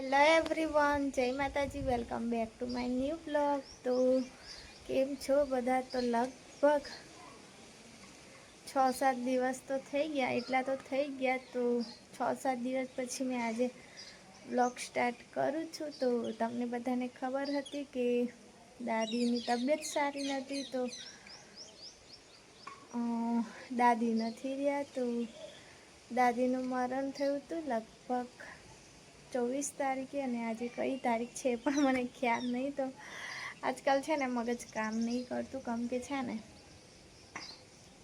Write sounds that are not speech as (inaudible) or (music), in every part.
Hello everyone જય માતાજી welcome back to my new blog તો કેમ છો બધા? તો લગભગ છ સાત દિવસ તો થઈ ગયા, એટલા તો થઈ ગયા. તો છ સાત દિવસ પછી મેં આજે બ્લોગ સ્ટાર્ટ કરું છું. તો તમને બધાને ખબર હતી કે દાદીની તબિયત સારી નથી, તો દાદી નથી રહ્યા. તો દાદીનું મરણ થયું હતું લગભગ ચોવીસ તારીખે અને આજે કઈ તારીખ છે પણ મને ખ્યાલ નહીં. તો આજકાલ છે ને મગજ કામ નહીં કરતું, કેમ કે છે ને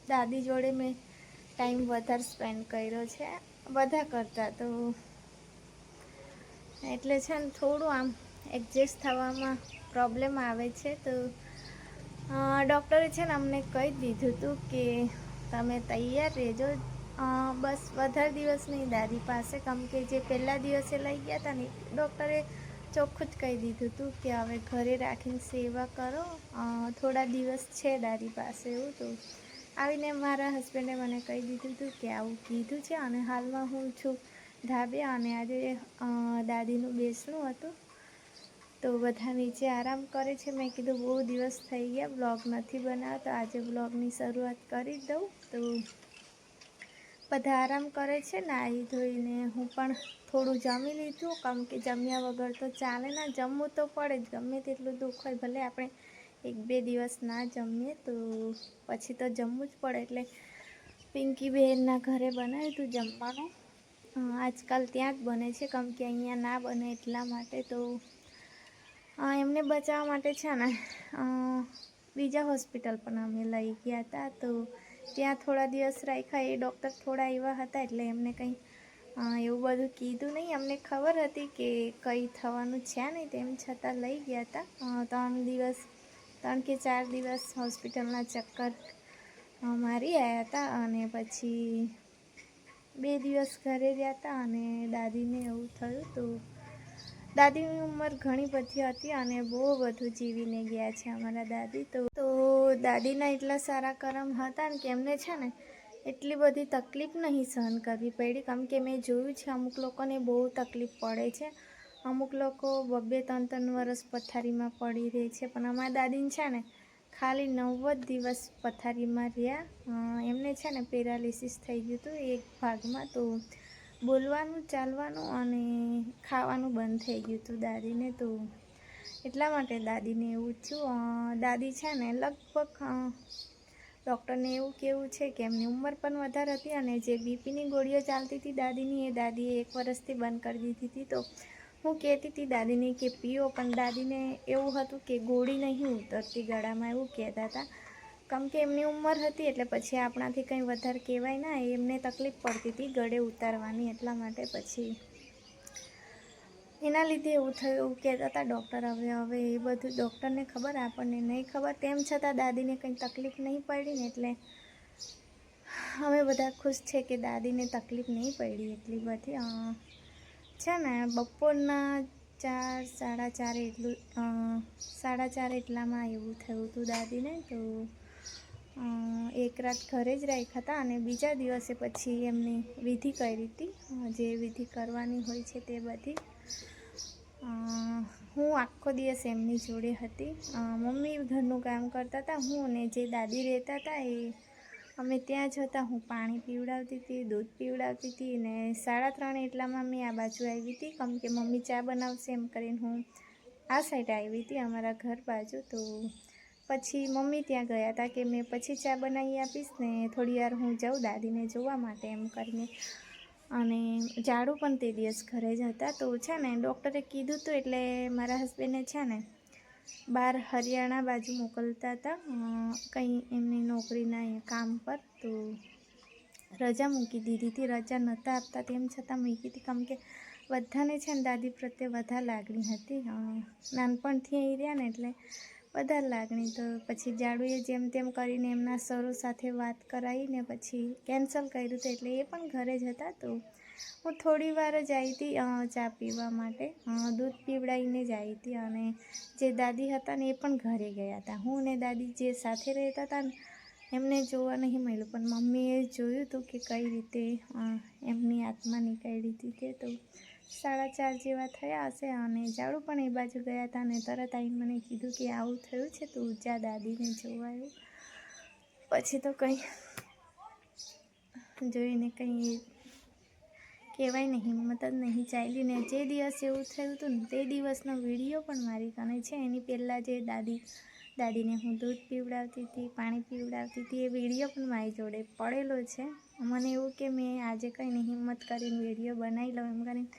દાદી જોડે મેં ટાઈમ વધારે સ્પેન્ડ કર્યો છે, બધા કરતા તો એટલે છે ને થોડું આમ એડજસ્ટ થવામાં પ્રોબ્લેમ આવે છે. તો ડૉક્ટરે છે ને અમને કહી દીધું હતું કે તમે તૈયાર રહેજો બસ વધારે દિવસ નહીં, દાદી પાસે. કેમ કે જે પહેલા દિવસે લઈ ગયા હતા ને, ડૉક્ટરે ચોખ્ખું જ કહી દીધું હતું કે હવે ઘરે રાખીને સેવા કરો. થોડા દિવસ છે દાદી પાસે એવું તો. આવીને મારા હસબન્ડે મને કહી દીધું હતું કે આવું કીધું છે અને હાલમાં હું છું ધાબે અને આજે દાદીનું બેસણું હતું. તો બધા નીચે આરામ કરે છે. મેં કીધું બહુ દિવસ થઈ ગયા, બ્લોગ નથી બનાવ્યો તો આજે બ્લોગની શરૂઆત કરી દઉં. તો બધા આરામ કરે છે, નાહી ધોઈને. હું પણ થોડું જમી લીધું. કેમ કે જમ્યા વગર તો ચાલે ના, જમવું તો પડે જ. ગમે તેટલું દુઃખ હોય, ભલે આપણે એક બે દિવસ ના જમીએ તો પછી તો જમવું જ પડે. એટલે પિંકી બહેનના ઘરે બનાવ્યું હતું જમવાનું. આજકાલ ત્યાં જ બને છે. કેમ કે અહીંયા ના બને એટલા માટે તો એમને બચાવવા માટે છે ને બીજા હોસ્પિટલ પણ અમે લઈ ગયા હતા. તો ત્યાં થોડા દિવસ રાખ્યા એ ડૉક્ટર થોડા એવા હતા એટલે એમને કંઈ એવું બધું કીધું નહીં. અમને ખબર હતી કે કંઈ થવાનું છે નહીં તેમ છતાં લઈ ગયા હતા. ત્રણ દિવસ, ત્રણ કે ચાર દિવસ હોસ્પિટલના ચક્કર મારી આવ્યા હતા અને પછી બે દિવસ ઘરે રહ્યા હતા અને દાદીને એવું થયું તો દાદીની ઉંમર ઘણી બધી હતી અને બહુ બધું જીવીને ગયા છે અમારા દાદી. તો તો દાદીના એટલા સારા કરમ હતા ને કે એમને છે ને એટલી બધી તકલીફ નહીં સહન કરવી પડી. કેમ કે મેં જોયું છે અમુક લોકોને બહુ તકલીફ પડે છે. અમુક લોકો બબ્બે ત્રણ ત્રણ વર્ષ પથારીમાં પડી રહે છે. પણ અમારા દાદીને છે ને ખાલી નવ દિવસ પથારીમાં રહ્યા. એમને છે ને પેરાલિસિસ થઈ ગયું હતું એક ભાગમાં. તો બોલવાનું, ચાલવાનું અને ખાવાનું બંધ થઈ ગયું હતું દાદીને તો. એટલા માટે દાદીને એવું થયું. દાદી છે ને લગભગ ડૉક્ટરને એવું કેવું છે કે એમની ઉંમર પણ વધારે હતી અને જે બીપીની ગોળીઓ ચાલતી હતી દાદીની એ દાદીએ એક વર્ષથી બંધ કરી દીધી હતી. તો હું કહેતી હતી દાદીને કે પીઓ, પણ દાદીને એવું હતું કે ગોળી નહીં ઉતરતી ગળામાં એવું કહેતા હતા. કેમ કે એમની ઉંમર હતી એટલે પછી આપણાથી કંઈ વધારે કહેવાય ના, એમને તકલીફ પડતી હતી ગળે ઉતારવાની એટલા માટે પછી. એના લીધે એવું થયું કહેતા હતા ડૉક્ટર, હવે હવે એ બધું ડૉક્ટરને ખબર, આપણને નહીં ખબર. તેમ છતાં દાદીને કંઈ તકલીફ નહીં પડી ને એટલે અમે બધા ખુશ છે કે દાદીને તકલીફ નહીં પડી એટલી બધી. છે ને, બપોરના ચાર, સાડા ચાર એટલું સાડા ચાર એટલામાં એવું થયું હતું દાદીને, તો એક રાત ઘરે જ રાખ્યા હતા અને બીજા દિવસે પછી એમની વિધિ કરી હતી. જે વિધિ કરવાની હોય છે તે બધી. હું આખો દિવસ એમની જોડે હતી. મમ્મી ઘરનું કામ કરતા હતા હું અને જે દાદી રહેતા હતા એ અમે ત્યાં જ હતા. હું પાણી પીવડાવતી હતી, દૂધ પીવડાવતી હતી ને સાડા ત્રણ એટલામાં મેં આ બાજુ આવી હતી. કેમ કે મમ્મી ચા બનાવશે એમ કરીને હું આ સાઈડ આવી હતી અમારા ઘર બાજુ. તો પછી મમ્મી ત્યાં ગયા હતા કે મેં પછી ચા બનાવી આપીશ ને થોડી વાર હું જાઉં દાદીને જોવા માટે એમ કરીને. અને ઝાડુ પણ તે દિવસ ઘરે જ હતા. તો છે ને ડૉક્ટરે કીધું હતું એટલે મારા હસબન્ડને છે ને બહાર હરિયાણા બાજુ મોકલતા હતા. કંઈ એમની નોકરીના કામ પર તો રજા મૂકી દીધી હતી. રજા નહોતા આપતા તેમ છતાં મૂકી હતી કેમ કે બધાને છે ને દાદી પ્રત્યે વધારે લાગણી હતી. નાનપણથી અહીં રહ્યા ને એટલે વધારે લાગણી તો પછી જાડુએ જેમ તેમ કરીને એમના સરો સાથે વાત કરાવીને પછી કેન્સલ કર્યું હતું એટલે એ પણ ઘરે જ હતા તો હું થોડી વાર જ આવી હતી ચા પીવા માટે. દૂધ પીવડાવીને જ આવી હતી અને જે દાદી હતા ને એ પણ ઘરે ગયા હતા. હું ને દાદી જે સાથે રહેતા હતા ને, એમને જોવા નહીં મળ્યું. પણ મમ્મીએ જોયું હતું કે કઈ રીતે એમની આત્મા નીકળી હતી તે તો સાડા ચાર જેવા થયા હશે અને જાડું પણ એ બાજુ ગયા હતા અને તરત આવીને મને કીધું કે આવું થયું છે, તું જા દાદીને જોવાયું પછી તો કંઈ જોઈને કંઈ કહેવાય ને હિંમત જ નહીં ચાલી ને જે દિવસ એવું થયું હતું ને તે દિવસનો વીડિયો પણ મારી કને છે, એની પહેલાં જે દાદી દાદીને હું દૂધ પીવડાવતી હતી, પાણી પીવડાવતી હતી, એ વીડિયો પણ મારી જોડે પડેલો છે. મને એવું કે મેં આજે કંઈ નહીં હિંમત કરીને વીડિયો બનાવી લઉં, એમ કરીને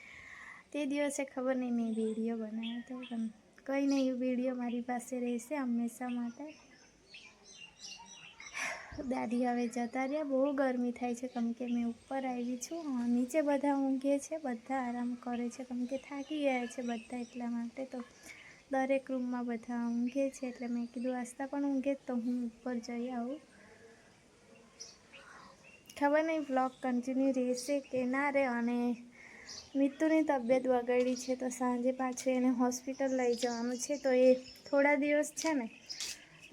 તે દિવસે ખબર નહીં મેં વીડિયો બનાવ્યો હતો, પણ કંઈ નહીં વીડિયો મારી પાસે રહેશે હંમેશા માટે. દાદી હવે જતા રહ્યા, બહુ ગરમી થાય છે, કેમ કે મેં ઉપર આવી છું નીચે બધા ઊંઘે છે, બધા આરામ કરે છે, કેમ કે થાકી ગયા છે બધા એટલા માટે તો. દરેક રૂમમાં બધા ઊંઘે છે એટલે મેં કીધું આસ્તા પણ ઊંઘે તો હું ઉપર જઈ આવું. ખબર નહીં બ્લોગ કન્ટિન્યુ રહેશે કે ના રહે અને મિત્રની તબિયત બગડી છે તો સાંજે પાછું એને હોસ્પિટલ લઈ જવાનું છે. તો એ થોડા દિવસ છે ને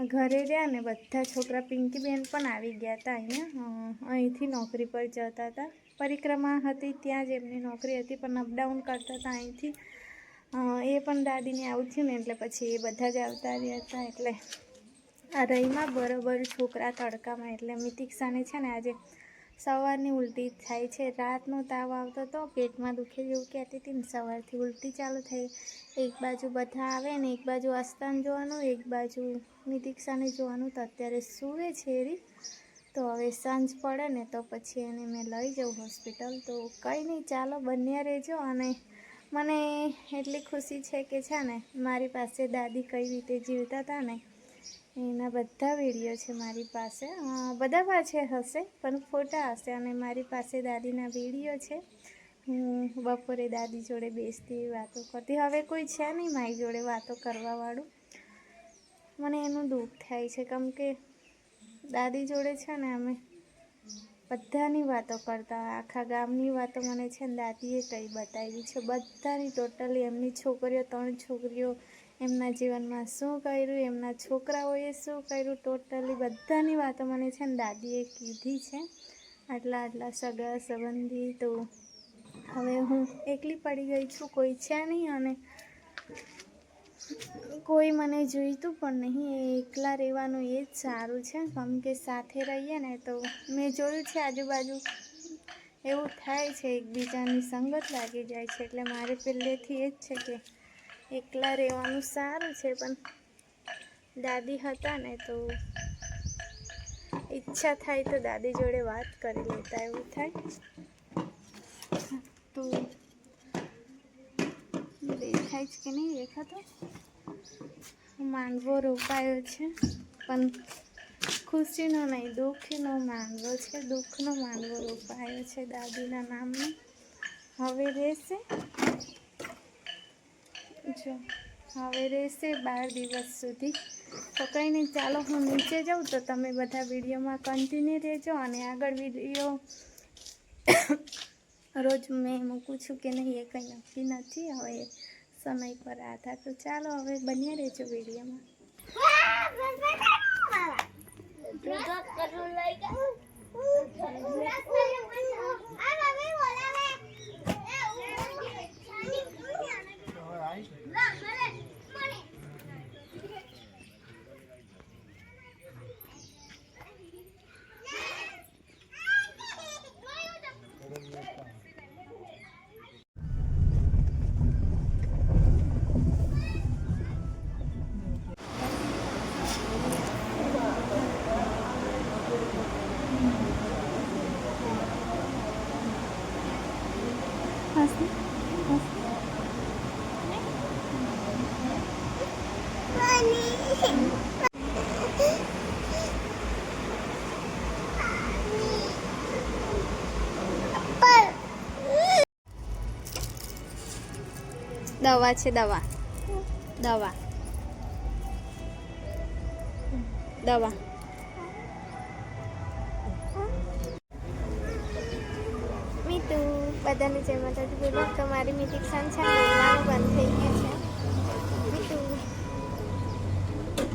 ઘરે રહ્યા ને બધા છોકરા પિંકીબેન પણ આવી ગયા હતા અહીંયા. અહીંથી નોકરી પર જતા હતા પરિક્રમા હતી ત્યાં જ એમની નોકરી હતી પણ અપડાઉન કરતા હતા અહીંથી. એ પણ દાદીને આવું થયું ને એટલે પછી એ બધા જ આવતા રહ્યા હતા એટલે આ રહીમાં બરોબર છોકરા તડકામાં એટલે મિતિક્ષાને છે ને આજે સવારની ઉલટી થાય છે. રાતનો તાવ આવતો હતો પેટમાં દુખે જેવું કહેતી હતી ને સવારથી ઉલટી ચાલુ થઈ. એક બાજુ બધા આવે ને એક બાજુ આસ્તાન જોવાનું, એક બાજુ નિતિક્ષાને જોવાનું. તો અત્યારે સૂવે છે એરી. તો હવે સાંજ પડે ને તો પછી એને મેં લઈ જાઉં હોસ્પિટલ. તો કંઈ નહીં, ચાલો બંને રહેજો અને મને એટલી ખુશી છે કે છે ને, મારી પાસે દાદી કઈ રીતે જીવતા હતા ને, એના બધા વીડિયો છે મારી પાસે. બધા પાસે હશે, પણ ફોટા હશે. અને મારી પાસે દાદીના વીડિયો છે. હું બપોરે દાદી જોડે બેસતી વાતો કરતી. હવે કોઈ છે નહીં મારી જોડે વાતો કરવાવાળું. મને એનું દુઃખ થાય છે. કેમ કે દાદી જોડે છે ને અમે બધાની વાતો કરતા આખા ગામની વાતો મને છે ને દાદીએ કંઈ બતાવી છે. બધાની ટોટલી એમની છોકરીઓ, ત્રણ છોકરીઓ એમના જીવનમાં શું કર્યું, એમના છોકરાઓએ શું કર્યું, ટોટલી બધાની વાતો મને છે ને દાદીએ કીધી છે. આટલા આટલા સગા સંબંધી તો હવે હું એકલી પડી ગઈ છું, કોઈ છે નહીં અને કોઈ મને જોઈતું પણ નહીં. એકલા રહેવાનું એ જ સારું છે. કેમ કે સાથે રહીએ ને તો મેં જોયું છે આજુબાજુ. એવું થાય છે, એકબીજાની સંગત લાગી જાય છે. એટલે મારે પહેલેથી એ જ છે કે એકલા રહેવાનું સારું છે, પણ દાદી હતા ને તો ઈચ્છા થાય તો દાદી જોડે વાત કરી લેતા. એવું થાય. તો દેખાય છે કે નહીં દેખાતો? માંડવો રોપાયો છે. પણ ખુશીનો નહીં, દુઃખનો માંડવો છે. દુઃખનો માંડવો રોપાયો છે દાદીના નામનો. હવે રહેશે? જો, હવે રહેશે બાર દિવસ સુધી. તો કંઈ નહીં, ચાલો હું નીચે જાઉં તો તમે બધા વિડીયોમાં કન્ટિન્યુ રહેજો અને આગળ વીડિયો (coughs) રોજ મેં મૂકું છું કે નહીં એ કંઈ નક્કી નથી. હવે સમય પર આધાર તો ચાલો હવે બન્યા રહેજો વિડીયોમાં. દવા છે, દવા. દવા. દવા. મીતુ, બધાને જય માતાજી બોલો તમારી છે ને બંધ થઈ ગયું છે. મીતુ,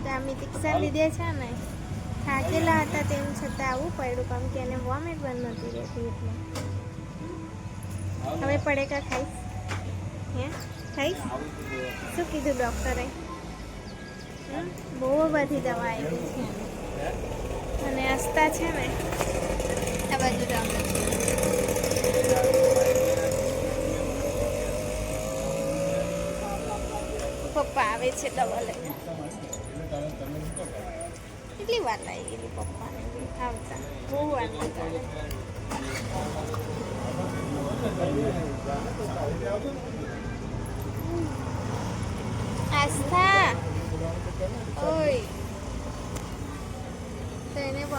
આ મિટિક્શન લીધે છે ને થાકેલા હતા તેમ છતાં આવવું પડ્યું, કેમ કે એને વોમિટ બંધ નથી રહેતી એટલે. હવે પડેકા ખાઈશ? હે? થઈ શું કીધું ડૉક્ટરે? બહુ બધી દવા આવી છે. અને હસતા છે ને, આ બાજુ ડૉક્ટર પપ્પા આવે છે દવા લઈને. કેટલી વાર લાગી ગયેલી પપ્પાને? આવતા, બહુ વાર લાગે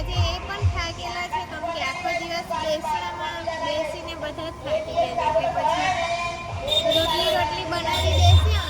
આજે એ પણ થાકેલા છે કેમ કે આખો દિવસ બેસવામાં બેસીને બધા થાકી ગયા એટલે પછી રોટલી રોટલી બનાવી દેશે